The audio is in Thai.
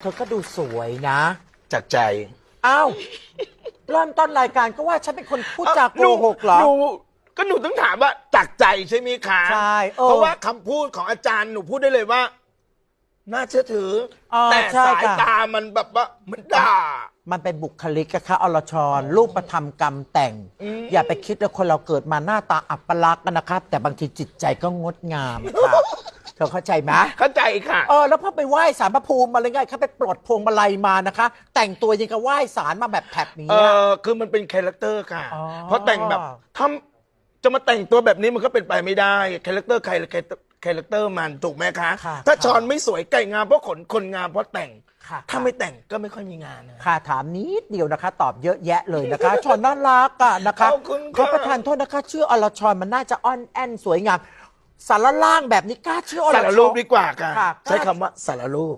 เธอก็ดูสวยนะ จากใจอ้าวเริ่มต้นรายการก็ว่าฉันเป็นคนพูดจาโกหกเหรอ นูก็หนูต้องถามว่าจากใจใช่ไหมคะใช่เออเพราะว่าคำพูดของอาจารย์หนูพูดได้เลยว่า น่าเชื่อถือ เออแต่ใช่สายค่ะ ตามันแบบว่ามันด่า มันเป็นบุคลิกอะค่ะอรชรรูปประธรรมกรรมแต่ง อืม อย่าไปคิดว่าคนเราเกิดมาหน้าตาอัปลักษณ์กันนะครับแต่บางทีจิตใจก็งดงามค่ะ เธอเข้าใจไหมเข้าใจค่ะ เออแล้วพอไปไหว้สารพระภูมิมาเลยไงเขาไปปลดพวงมาลัยมานะคะ แต่งตัวยังกับไหว้สารมาแบบแผบนี้เออะอคือมันเป็นคาแรคเตอร์ค่ะอ๋อเพราะแต่งแบบทำจะมาแต่งตัวแบบนี้มันก็เป็นไปไม่ได้คาแรคเตอร์ใครคาแรคเตอร์มันถูกไหมคะค่ะถ้าค่ะชอนไม่สวยไก่งามเพราะขนคนงามเพราะแต่งค่ะถ้าไม่แต่งก็ไม่ค่อยมีงานนะค่ะถามนิดเดียวนะคะ ตอบเยอะแยะเลยนะคะชอนน่ารักอะนะคะขอบคุณค่ะขอประทานโทษนะคะ ชื่ออรชรมันน่าจะอ่อนแอนสวยงาม สารล่างแบบนี้กล้าชื่ออรชรสารรูปดีกว่าค่ะ ค่ะ ใช้คำว่าสารรูป